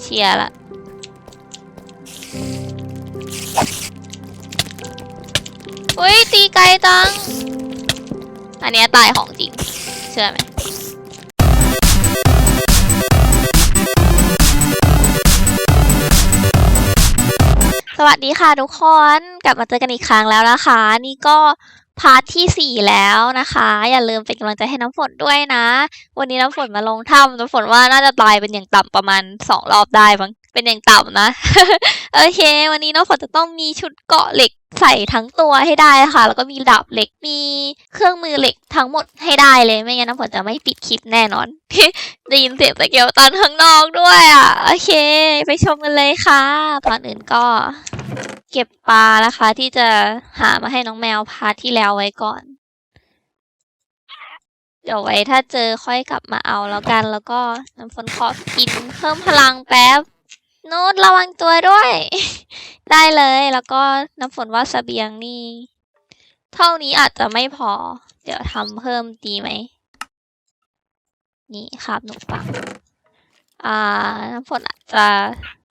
เชียร์ละอุ้ย ตีไกลจัง อันนี้ตายของจริง เชื่อไหมสวัสดีค่ะทุกคน กลับมาเจอกันอีกครั้งแล้วนะคะ นี่ก็ พาร์ทที่สี่แล้วนะคะ อย่าลืมเป็นกำลังใจให้น้ำฝนด้วยนะ วันนี้น้ำฝนมาลงถ้ำน้ำฝนว่าน่าจะตายเป็นอย่างต่ำประมาณสองรอบได้มั้งเป็นอย่างต่ำนะ โอเค วันนี้น้ำฝนจะต้องมีชุดเกาะเหล็กใส่ทั้งตัวให้ได้ค่ะ แล้วก็มีดาบเหล็กมีเครื่องมือเหล็กทั้งหมดให้ได้เลยไม่งั้นน้ำฝนจะไม่ปิดคลิปแน่นอนได้ยินเสียงตะเกียวตันข้างนอกด้วยอะโอเค ไปชมกันเลยค่ะก่อนอื่นก็ เก็บปลานะคะ ที่จะหามาให้น้องแมวพาร์ทที่แล้วไว้ก่อน เดี๋ยวไว้ถ้าเจอค่อยกลับมาเอาแล้วกัน แล้วก็น้ำฝนขอกินเพิ่มพลังแป๊บนูดระวังตัวด้วย ได้เลยแล้วก็น้ำฝนว่าเสบียงนี่ เท่านี้อาจจะไม่พอ เดี๋ยวทำเพิ่มดีไหม นี่ครับหนูปังอ่า น้ำฝนอาจจะ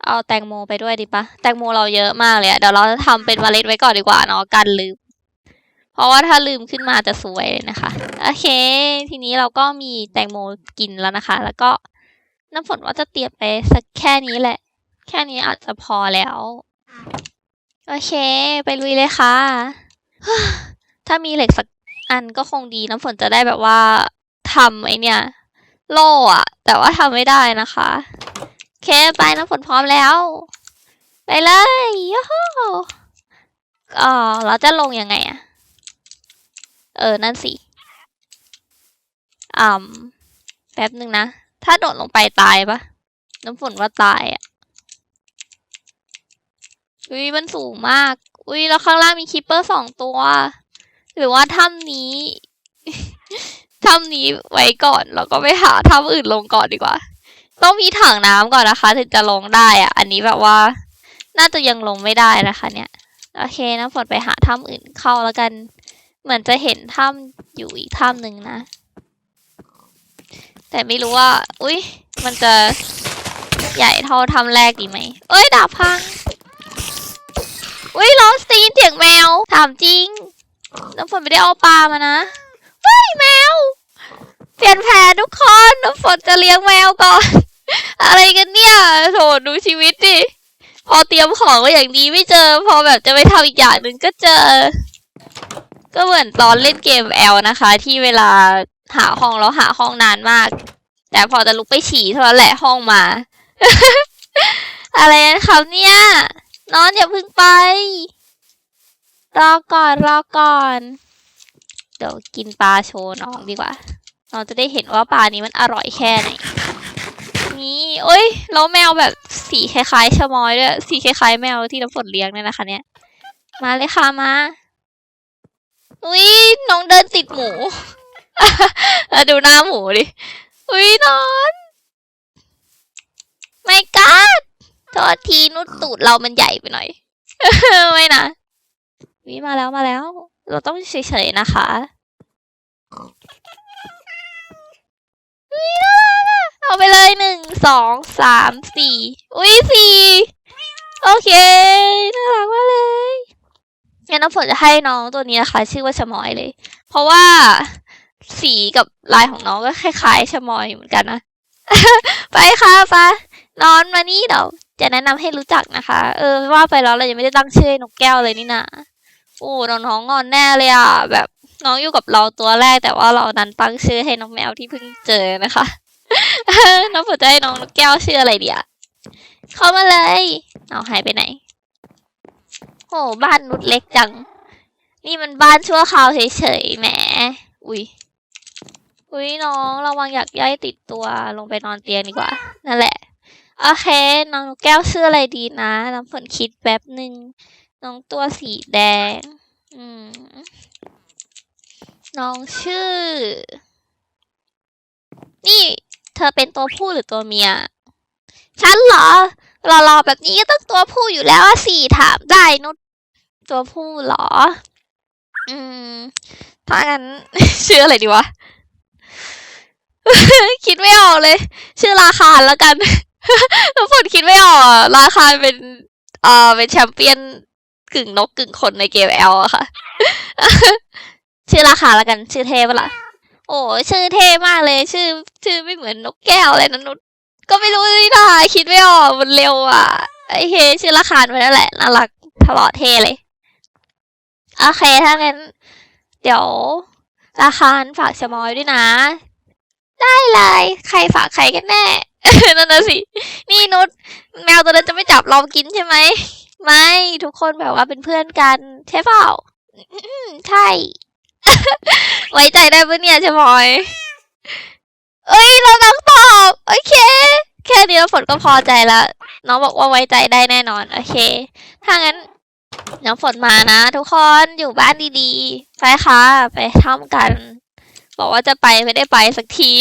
เอาแตงโมไปด้วยดีปะแตงโมเราเยอะมากเลยอะเดี๋ยวเราจะทำเป็นเมล็ดไว้ก่อนดีกว่าเนาะกันลืม เพราะว่าถ้าลืมขึ้นมาจะสวยเลยนะคะ โอเค ทีนี้เราก็มีแตงโมกินแล้วนะคะ แล้วก็น้ำฝนว่าจะเตรียมไปสักแค่นี้แหละ แค่นี้อาจจะพอแล้ว โอเค ไปลุยเลยค่ะ ถ้ามีเหล็กสักอันก็คงดีน้ำฝนจะได้แบบว่าทำไอเนี่ย โล่อะแต่ว่าทำไม่ได้นะคะ เคไปน้ำฝนพร้อมแล้ว ไปเลยยูฮูอ๋อเราจะลงยังไงอะเออ นั่นสิอ่าแป๊บหนึ่งนะ ถ้าโดดลงไปตายปะน้ำฝนว่าตายอะอุ้ยมันสูงมาก อุ้ยแล้วข้างล่างมีคิปเปอร์สองตัว หรือว่าถ้ำนี้ ถ้ำนี้ไว้ก่อน แล้วก็ไปหาถ้ำอื่นลงก่อนดีกว่า ต้องมีถังน้ำก่อนนะคะ ถึงจะลงได้อะอันนี้แบบว่า น่าจะยังลงไม่ได้นะคะ เนี่ย โอเคน้ำฝนไปหาถ้ำอื่นเข้าแล้วกัน เหมือนจะเห็นถ้ำอยู่อีกถ้ำหนึ่งนะ แต่ไม่รู้ว่า อุ้ยมันจะใหญ่เท่าถ้ำแรกดีไหม เอ้ยดาบพัง อุ้ยร้องซีนเสียงแมว ถามจริง น้ำฝนไม่ได้เอาปลามานะเฮ้ยแมว เปลี่ยนแผนทุกคน น้ำฝนจะเลี้ยงแมวก่อน อะไรกันเนี่ยโถดูชีวิตดิพอเตรียมของก็อย่างดีไม่เจอ พอแบบจะไปทำอีกอย่างหนึ่งก็เจอ ก็เหมือนตอนเล่นเกมแอลนะคะ ที่เวลาหาห้องแล้วหาห้องนานมาก แต่พอจะลุกไปฉี่เท่านั้นแหละห้องมา อะไรนะครับเนี่ยนอนอย่าพึ่งไป รอก่อนรอก่อน เดี๋ยวกินปลาโชว์น้องดีกว่า น้องจะได้เห็นว่าปลานี้มันอร่อยแค่ไหน นี่โอ้ยแล้วแมวแบบสีคล้ายๆชะมอยด้วยสีคล้ายๆแมวที่น้ำฝนเลี้ยงเนี่ยนะคะ เนี่ย มาเลยค่ะมาอุ้ยน้องเดินติดหมูแล้วดูหน้าหมูดิอุ้ยนอนไม่กัดโทษทีนุดตูดเรามันใหญ่ไปหน่อยไม่นะวิมาแล้วมาแล้ว เราต้องเฉยๆนะคะวิน่ารักอะ เอาไปเลยหนึ่งสองสามสี่อุ้ยสี่โอเคน่ารักมากเลยงั้นน้ำฝนจะให้น้องตัวนี้นะคะ ชื่อว่าชมอยเลย เพราะว่าสีกับลายของน้องก็คล้ายๆชมอยเหมือนกันนะ ไปค่ะไปนอนมานี่เดี๋ยวจะแนะนำให้รู้จักนะคะ เออว่าไปแล้วเรายังไม่ได้ตั้งชื่อให้นกแก้วเลยนี่นะโอ้น้องๆงอนแน่เลยอะแบบน้องอยู่กับเราตัวแรก แต่ว่าเรานั้นตั้งชื่อให้น้องแมวที่เพิ่งเจอนะคะ น้องฝนจะให้น้องนกแก้วชื่ออะไรเดียเข้ามาเลย เอาหายไปไหน โห บ้านนุดเล็กจัง นี่มันบ้านชั่วคราวเฉยๆแหม อุ้ย อุ้ยน้องระวังอยากย้ายติดตัวลงไปนอนเตียงดีกว่า นั่นแหละ โอเค น้องนกแก้วชื่ออะไรดีนะ น้ำฝนคิดแป๊บหนึ่ง น้องตัวสีแดง อืม น้องชื่อ นี่ เธอเป็นตัวผู้หรือตัวเมีย ฉันเหรอหล่อๆแบบนี้ก็ต้องตัวผู้อยู่แล้วสี่ถามได้นุชตัวผู้เหรอ อืมถ้างั้น ชื่ออะไรดีวะ คิดไม่ออกเลย ชื่อราคาแล้วกันน้ำฝนคิดไม่ออกราคาเป็นเอ่อเป็นแชมเปี้ยนกึ่งนกกึ่งคนในเกมแอลอะค่ะ ชื่อราคาแล้วกัน ชื่อเท่ะล่ะ โอ้ชื่อเท่มากเลย ชื่อ ชื่อไม่เหมือนนกแก้วอะไรนะนุชก็ไม่รู้นี่นะคิดไม่ออกมันเร็วอะไอเคชื่อราคาญไปแล้วแหละน่ารักตลอดเท่เลยโอเคถ้างั้น เดี๋ยวราคาญฝากชมอยด้วยนะ ได้เลย ใครฝากใครกันแน่นั่นน่ะสิ นี่นุชแมวตัวนั้นจะไม่จับเรากินใช่ไหม ไม่ ทุกคนแบบว่าเป็นเพื่อนกัน ใช่เปล่าใช่ ไว้ใจได้ปะเนี่ยชะมอยเอ้ยเราน้องตอบโอเค แค่นี้น้ำฝนก็พอใจละน้องบอกว่าไว้ใจได้แน่นอน โอเค ถ้างั้นน้ำฝนมานะทุกคนอยู่บ้านดีๆ ไปค่ะ ไปทำกัน บอกว่าจะไปไม่ได้ไปสักที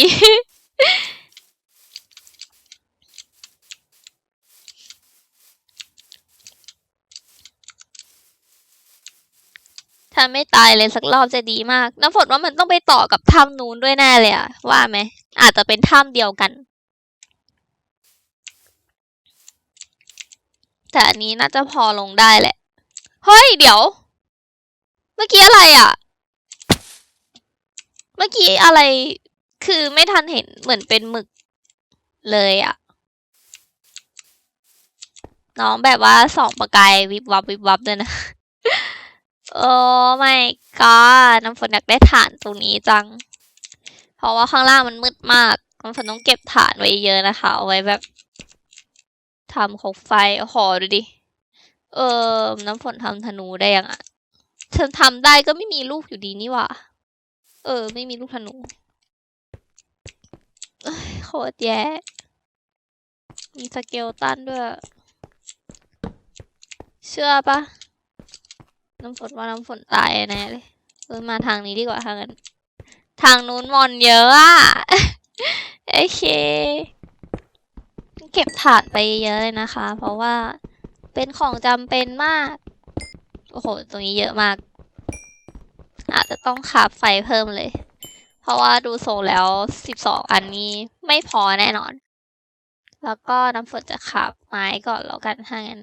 ถ้าไม่ตายเลยสักรอบจะดีมาก น้ำฝนว่ามันต้องไปต่อกับถ้ำนู้นด้วยแน่เลยอะว่าไหม อาจจะเป็นถ้ำเดียวกัน แต่อันนี้น่าจะพอลงได้แหละ เฮ้ย เดี๋ยว เมื่อกี้อะไรอะเมื่อกี้อะไร คือไม่ทันเห็นเหมือนเป็นหมึกเลยอะน้องแบบว่าสองประกายวิบวับวิบวับด้วยนะ โอ้ไม่ก็น้ำฝนอยากได้ฐานตรงนี้จัง เพราะว่าข้างล่างมันมืดมาก น้ำฝนต้องเก็บฐานไว้เยอะนะคะ เอาไว้แบบทำคบไฟโอ้โหดูดิ เออ น้ำฝนทำธนูได้ยังอะฉันทำได้ก็ไม่มีลูกอยู่ดีนี่หว่า เออ ไม่มีลูกธนูเอ้ยโคตรแย่มีสเกลตันด้วย เชื่อปะ น้ำฝนว่าน้ำฝนตายแน่เลยเออมาทางนี้ดีกว่าทางนั้นทางนู้นมอนเยอะอะโอเค เก็บถาดไปเยอะเลยนะคะ เพราะว่าเป็นของจำเป็นมาก โอ้โห ตรงนี้เยอะมาก อาจจะต้องขับไฟเพิ่มเลย เพราะว่าดูทรงแล้วสิบสองอันนี้ไม่พอแน่นอน แล้วก็น้ำฝนจะขับไม้ก่อนแล้วกันถ้างั้น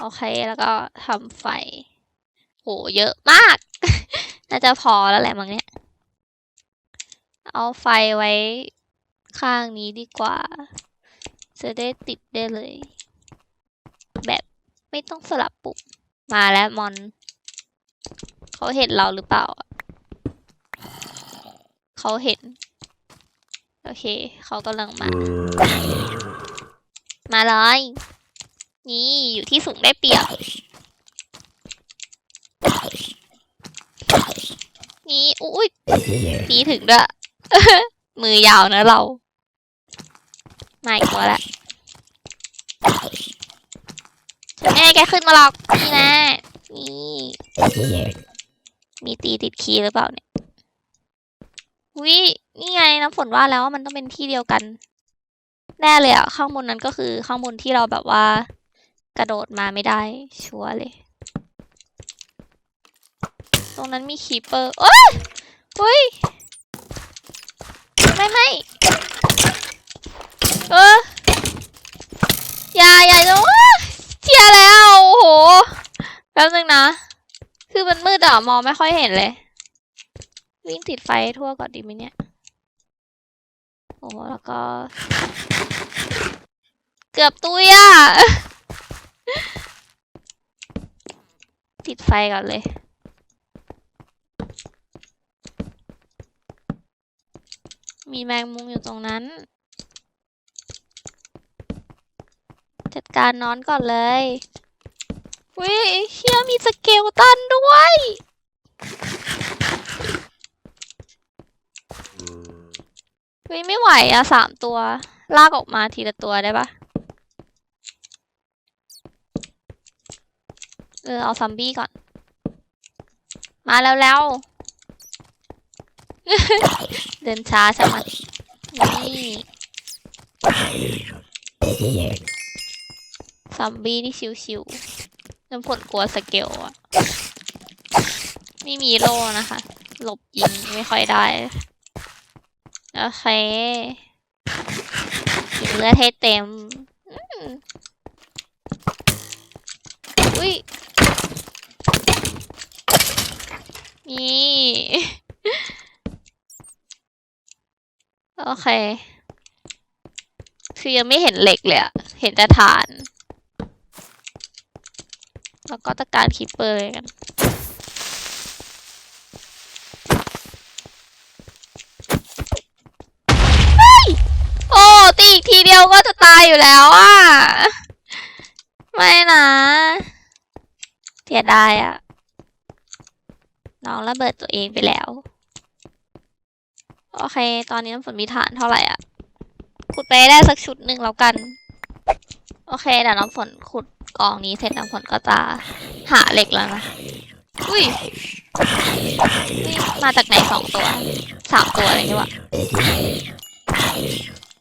โอเค แล้วก็ทำไฟ โห เยอะมาก น่าจะพอแล้วแหละมั้งเนี่ย เอาไฟไว้ข้างนี้ดีกว่า จะได้ติดได้เลย แบบไม่ต้องสลับปุ่ม มาแล้วมอน เขาเห็นเราหรือเปล่า เขาเห็น โอเค เขากำลังมา มาเลย นี่อยู่ที่สูงได้เปรียบ นี่อุ้ยตีถึงด้วยมือยาวนะเราไม่กลัวละฉันไม่ให้แกขึ้นมาหรอกนี่นะนี่มีตีติดคีย์หรือเปล่าเนี่ยวินี่ไงน้ำฝนว่าแล้วว่ามันต้องเป็นที่เดียวกัน แน่เลยอะข้างบนนั้นก็คือข้างบนที่เราแบบว่า กระโดดมาไม่ได้ ชัวร์เลย ตรงนั้นมีคีเปอร์โอ้ยเฮ้ย ไม่ไม่เอออย่าอย่าจะเชียแล้ว โอ้โห แป๊บนึงนะ คือมันมืดอะมองไม่ค่อยเห็นเลย วิ่งติดไฟทั่วก่อนดีไหมเนี่ย โอ้แล้วก็ เกือบตุยอะ ติดไฟก่อนเลย มีแมงมุมอยู่ตรงนั้น จัดการนอนก่อนเลยวิเชี่ยมีสเกลตันด้วย วิไม่ไหวอะสามตัว ลากออกมาทีละตัวได้ปะ เออเอาซัมบี้ก่อน มาแล้วแล้ว เดินช้าใช่ไหมนี่ซัมบี้นี่ชิวๆน้ำผลกลัวสเกลอะไม่มีโล่นะคะ หลบยิงไม่ค่อยได้ โอเคกินเลือดให้เต็มอืมอุ้ย นี่ โอเค คือยังไม่เห็นเหล็กเลยอะเห็นแต่ฐาน แล้วก็ตะการคิปเปอร์เลยกันโอ้ตีอีกทีเดียวก็จะตายอยู่แล้วอะ ไม่นะเสียดายอะ น้องระเบิดตัวเองไปแล้ว โอเค ตอนนี้น้ำฝนมีฐานเท่าไหร่อะ ขุดไปได้สักชุดหนึ่งแล้วกัน โอเคเดี๋ยวน้ำฝนขุดกองนี้เสร็จน้ำฝนก็จะหาเหล็กแล้วนะ อุ้ยมาจากไหนสองตัวสามตัวอะไรนี่วะ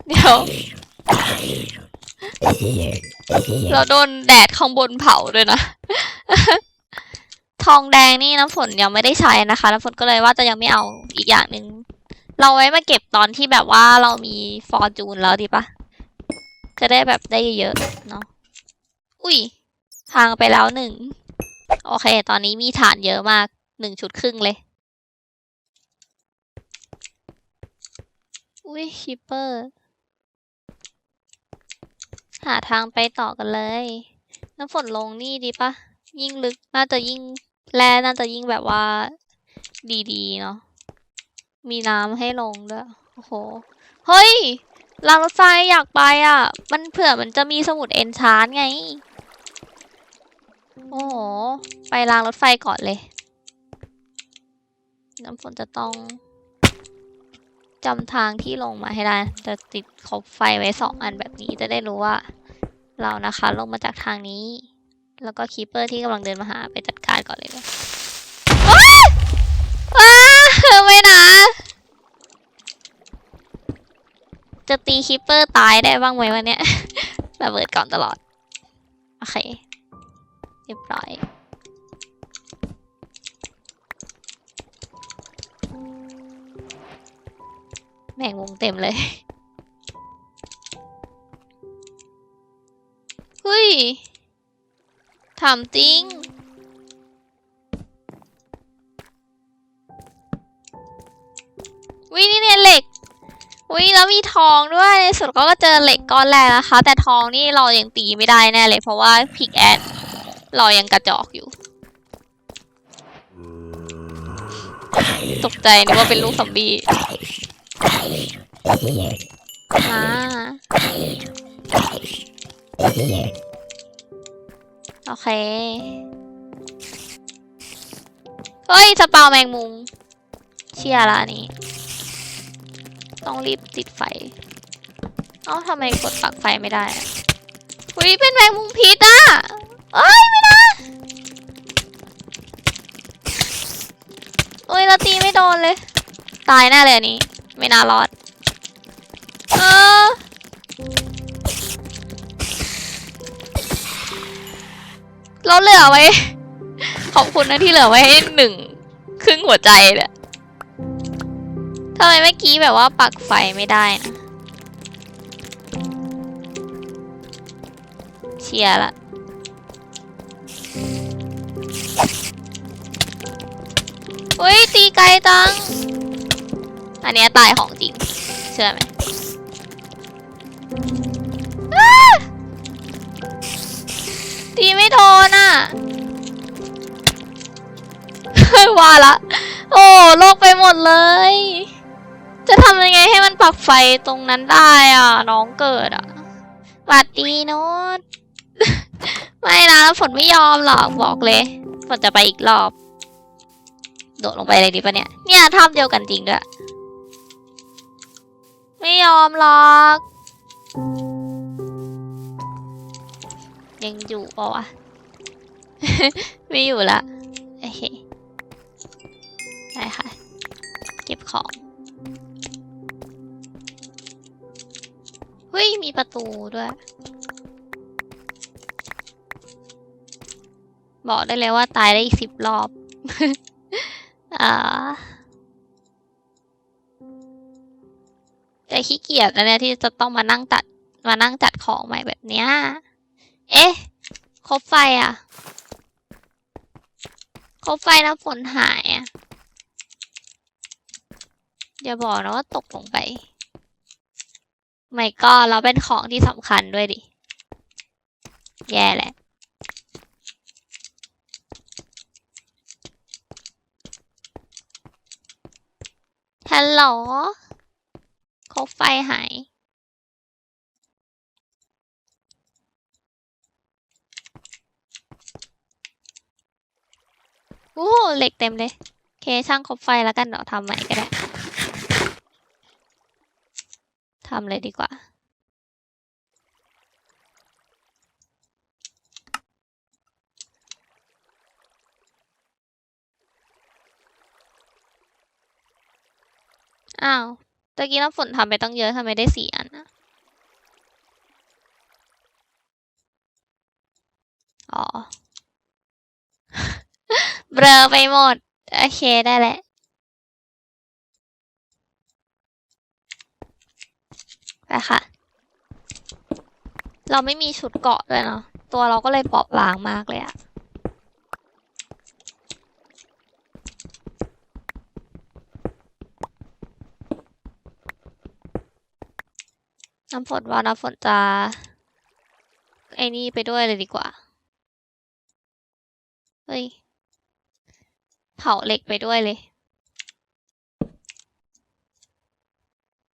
เดี๋ยว เราโดนแดดข้างบนเผาด้วยนะ ทองแดงนี่น้ำฝนยังไม่ได้ใช้นะคะ น้ำฝนก็เลยว่าจะยังไม่เอาอีกอย่างหนึ่งเราไว้มาเก็บตอนที่แบบว่าเรามีฟอร์จูนแล้วดีปะจะได้แบบได้เยอะๆเนาะอุ้ยทางไปแล้วหนึ่งโอเค ตอนนี้มีฐานเยอะมากหนึ่งชุดครึ่งเลย อุ้ยคิปเปอร์ หาทางไปต่อกันเลย น้ำฝนลงนี่ดีปะยิ่งลึกน่าจะยิ่ง แร่น่าจะยิ่งแบบว่า ดีๆ เนาะ มีน้ำให้ลงด้วย โอ้โห เฮ้ยรางรถไฟอยากไปอะ มันเผื่อมันจะมีสมุดเอนชานไง โอ้โห ไปรางรถไฟก่อนเลย น้ำฝนจะต้องจำทางที่ลงมาให้ได้ จะติดคบไฟไว้สองอันแบบนี้จะได้รู้ว่า เรานะคะลงมาจากทางนี้ แล้วก็คีเปอร์ที่กำลังเดินมาหาไปจัดการก่อนเลยว่าว้าไม่นะ จะตีคีเปอร์ตายได้บ้างไหมวันเนี้ยระเบิดก่อนตลอด โอเค เรียบร้อยแมงมุมเต็มเลย เฮ้ย ถามจริง วินี่เนี่ยเหล็ก วิแล้วมีทองด้วย ในสุดก็เจอเหล็กก้อนแรกนะคะ แต่ทองนี่เรายังตีไม่ได้แน่เลย เพราะว่าพิกแอนเรายังกระจอกอยู่ ตกใจนึกว่าเป็นลูกซอมบี้อ่า เค เฮ้ยสปาวแมงมุม เชียร์ละนี้ ต้องรีบติดไฟ เอ้าทำไมกดปักไฟไม่ได้อะอุ้ยเป็นแมงมุมพิษอะเอ้ยไม่นะโอ้ยเราตีไม่โดนเลย ตายแน่เลยอันนี้ ไม่น่ารอด เราเหลือไว้ ขอบคุณนะที่เหลือไว้ให้หนึ่งครึ่งหัวใจเนี่ยทำไมเมื่อกี้แบบว่าปักไฟไม่ได้นะเชียร์ละอุ้ยตีไกลจัง อันนี้ตายของจริง เชื่อไหม ตีไม่โดนอะว่าละ โอ้โลกไปหมดเลย จะทำยังไงให้มันปักไฟตรงนั้นได้อะ น้องเกิดอะหวัดดีโน้ตไม่นะฝนไม่ยอมหรอกบอกเลยฝนจะไปอีกรอบ โดดลงไปเลยดีปะเนี่ย เนี่ยทำเดียวกันจริงด้วย ไม่ยอมหรอก ยังอยู่ปะวะ ไม่อยู่ละโอเคได้ค่ะ เก็บของเฮ้ย มีประตูด้วย บอกได้เลยว่าตายได้อีกสิบรอบอ่าขี้เกียจนะเนี่ยที่จะต้องมานั่งตัดมานั่งจัดของใหม่แบบเนี้ย เอ๊ะ คบไฟอะ คบไฟน้ำฝนหายอะ อย่าบอกนะว่าตกลงไป ไม่ก็เราเป็นของที่สำคัญด้วยดิ แย่แหละฮัลโหลคบไฟหาย โอ้โหเหล็กเต็มเลยโอเคช่างคบไฟแล้วกันเดี๋ยวทำใหม่ก็ได้ทำเลยดีกว่า อ้าวตะกี้น้ำฝนทำไปต้องเยอะทำไมได้สี่อันนะอ๋อ เบลอไปหมด โอเคได้แหละ ไปค่ะ เราไม่มีชุดเกาะด้วยเนาะ ตัวเราก็เลยเปราะบางมากเลยอะน้ำฝนว่าน้ำฝนจะไอ้นี่ไปด้วยเลยดีกว่า เฮ้ย เผาเหล็กไปด้วยเลย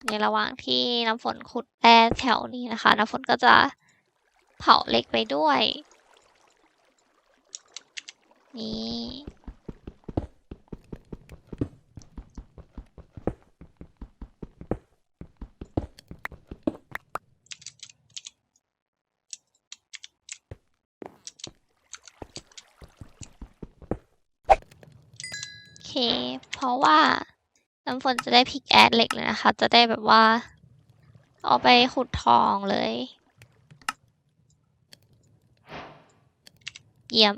ในระหว่างที่น้ำฝนขุดแร่แถวนี้นะคะ น้ำฝนก็จะเผาเหล็กไปด้วย นี่ โอเค เพ ราะว่าน้ำฝนจะได้พิกแอดเหล็กเลยนะคะ จะได้แบบว่า เอาไปขุดทองเลย เยี่ยม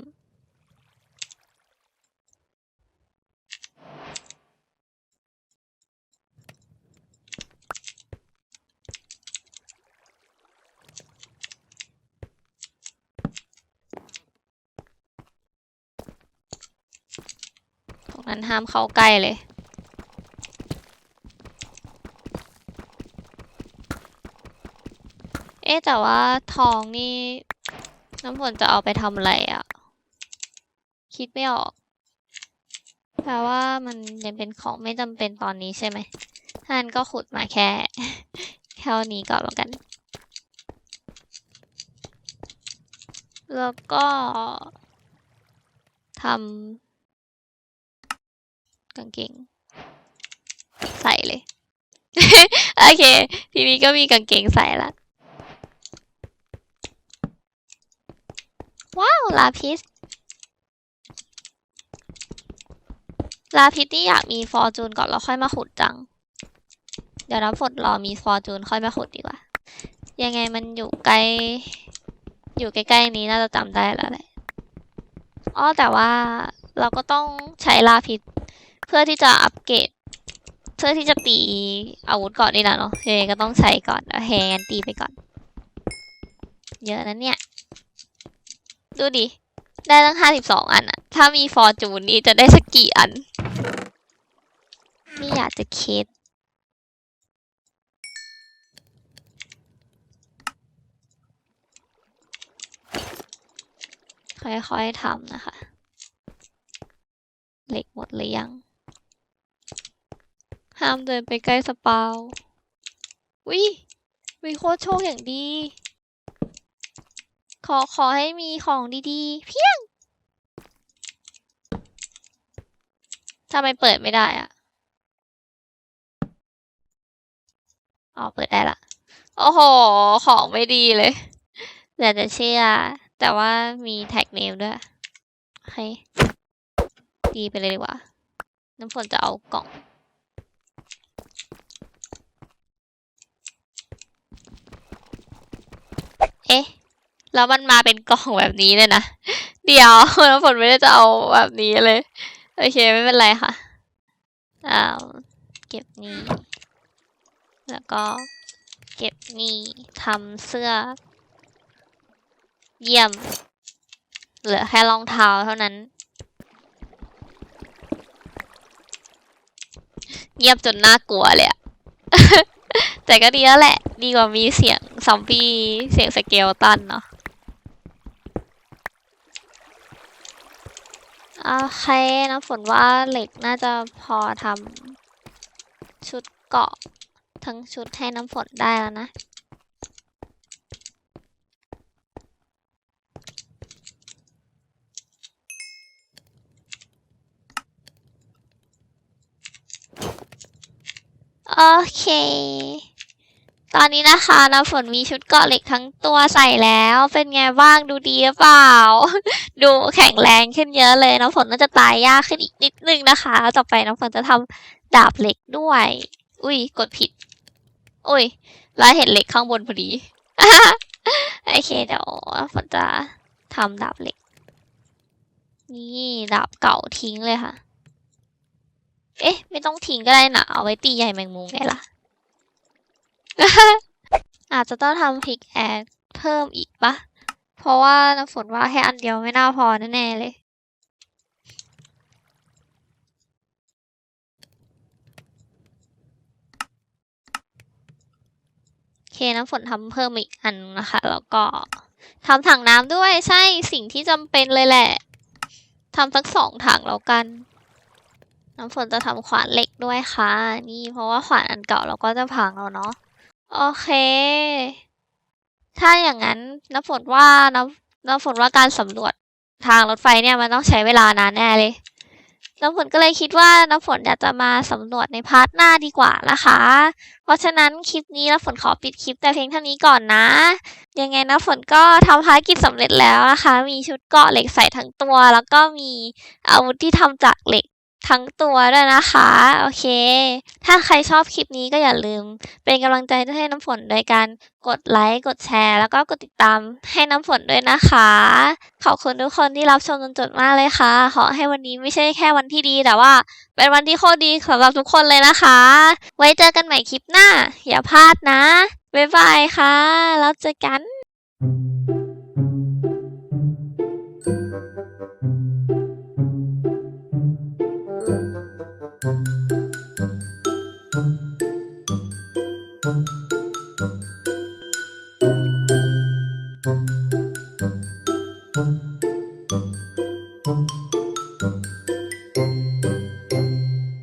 งั้นห้ามเข้าใกล้เลย เอ๊แต่ว่าทองนี่น้ำฝนจะเอาไปทำอะไรอะ่ะ คิดไม่ออกแปลว่ามันยังเป็นของไม่จำเป็นตอนนี้ใช่ไหมท่านั้นก็ขุดมาแค่แค่นี้ก่อนแล้วกัน แล้วก็ทำ กางเกง ใส่เลย โอเค ทีนี้ก็มีกางเกงใส่ละ ว้าว ลาพิส ลาพิสนี่อยากมีฟอร์จูนก่อนแล้วค่อยมาขุดจัง เดี๋ยวน้ำฝนรอมีฟอร์จูนค่อยมาขุดดีกว่า ยังไงมันอยู่ใกล้ อยู่ใกล้ๆนี้น่าจะจำได้แล้วแหละอ้อแต่ว่าเราก็ต้องใช้ลาพิษ พื่อที่จะอัปเกรดเพื่อที่จะตีอาวุธก่อนนี่นะเนาะเฮก็ต้องใช้ก่อนเฮงั้นตีไปก่อน เยอะนะเนี่ย ดูดิ ได้ตั้งห้าสิบสองอันอะถ้ามีฟอร์จูนนี่จะได้สักกี่อัน ไม่อยากจะคิดค่อยๆทำนะคะ เหล็กหมดหรือยัง ห้ามเดินไปใกล้สปาววิวิโคตรโชคอย่างดี ขอขอให้มีของดีๆ เพียงทำไมเปิดไม่ได้อะอ๋อ เปิดได้ละ โอ้โห ของไม่ดีเลยเหลือจะเชื่อ แต่ว่ามีแท็กเนมด้วยโอเคดีไปเลยดีกว่า น้ำฝนจะเอากล่อง เอ๊ะ แล้วมันมาเป็นกล่องแบบนี้เลยนะ เดี๋ยวน้ำฝนไม่ได้จะเอาแบบนี้เลย โอเคไม่เป็นไรค่ะ อ้าว เก็บนี้ แล้วก็เก็บนี่ทำเสื้อ เยี่ยม เหลือแค่รองเท้าเท่านั้น เงียบจนน่ากลัวเลยอะแต่ก็ดีแล้วแหละ ดีกว่ามีเสียง ซอมบี้เสียงสเกลตันเนาะโอเคนะฝนว่าเหล็กน่าจะพอทำชุดเกาะทั้งชุดให้น้ำฝนได้แล้วนะโอเค ตอนนี้นะคะน้ำฝนมีชุดเกาะเหล็กทั้งตัวใส่แล้ว เป็นไงบ้างดูดีหรือเปล่า ดูแข็งแรงขึ้นเยอะเลยน้ำฝนน่าจะตายยากขึ้นอีกนิดนึงนะคะ ต่อไปน้ำฝนจะทำดาบเหล็กด้วย อุ้ยกดผิด อุ้ยแล้วเห็นเหล็กข้างบนพอดีโอเคเดี๋ยวน้ำฝนจะทำดาบเหล็ก นี่ดาบเก่าทิ้งเลยค่ะ เอ๊ะ ไม่ต้องทิ้งก็ได้นะเอาไว้ตีใหญ่แมงมุมไงล่ะ อาจจะต้องทำพิกแอคเพิ่มอีกปะ เพราะว่าน้ำฝนว่าแค่อันเดียวไม่น่าพอแน่ๆเลย โอเคน้ำฝนทำเพิ่มอีกอันนะคะ แล้วก็ทำถังน้ำด้วยใช่สิ่งที่จำเป็นเลยแหละทำสักสองถังแล้วกัน น้ำฝนจะทำขวานเหล็กด้วยค่ะ นี่เพราะว่าขวานอันเก่าเราก็จะพังแล้วเนาะ โอเค ถ้าอย่างนั้นน้ำฝนว่าน้ำน้ำฝนว่าการสำรวจทางรถไฟเนี่ยมันต้องใช้เวลานานแน่เลย น้ำฝนก็เลยคิดว่าน้ำฝนอยากจะมาสำรวจในพาร์ทหน้าดีกว่านะคะ เพราะฉะนั้นคลิปนี้น้ำฝนขอปิดคลิปแต่เพียงเท่านี้ก่อนนะ ยังไงน้ำฝนก็ทำภารกิจสำเร็จแล้วนะคะ มีชุดเกราะเหล็กใส่ทั้งตัว แล้วก็มีอาวุธที่ทำจากเหล็ก ทั้งตัวด้วยนะคะ โอเค ถ้าใครชอบคลิปนี้ก็อย่าลืม เป็นกำลังใจให้น้ำฝนโดยการกดไลค์ กดแชร์ แล้วก็กดติดตามให้น้ำฝนด้วยนะคะ ขอบคุณทุกคนที่รับชมจนจบมากเลยค่ะ ขอให้วันนี้ไม่ใช่แค่วันที่ดีแต่ว่า เป็นวันที่โคตรดีสำหรับทุกคนเลยนะคะ ไว้เจอกันใหม่คลิปหน้า อย่าพลาดนะบ๊ายบายค่ะแล้วเจอกัน Thank you.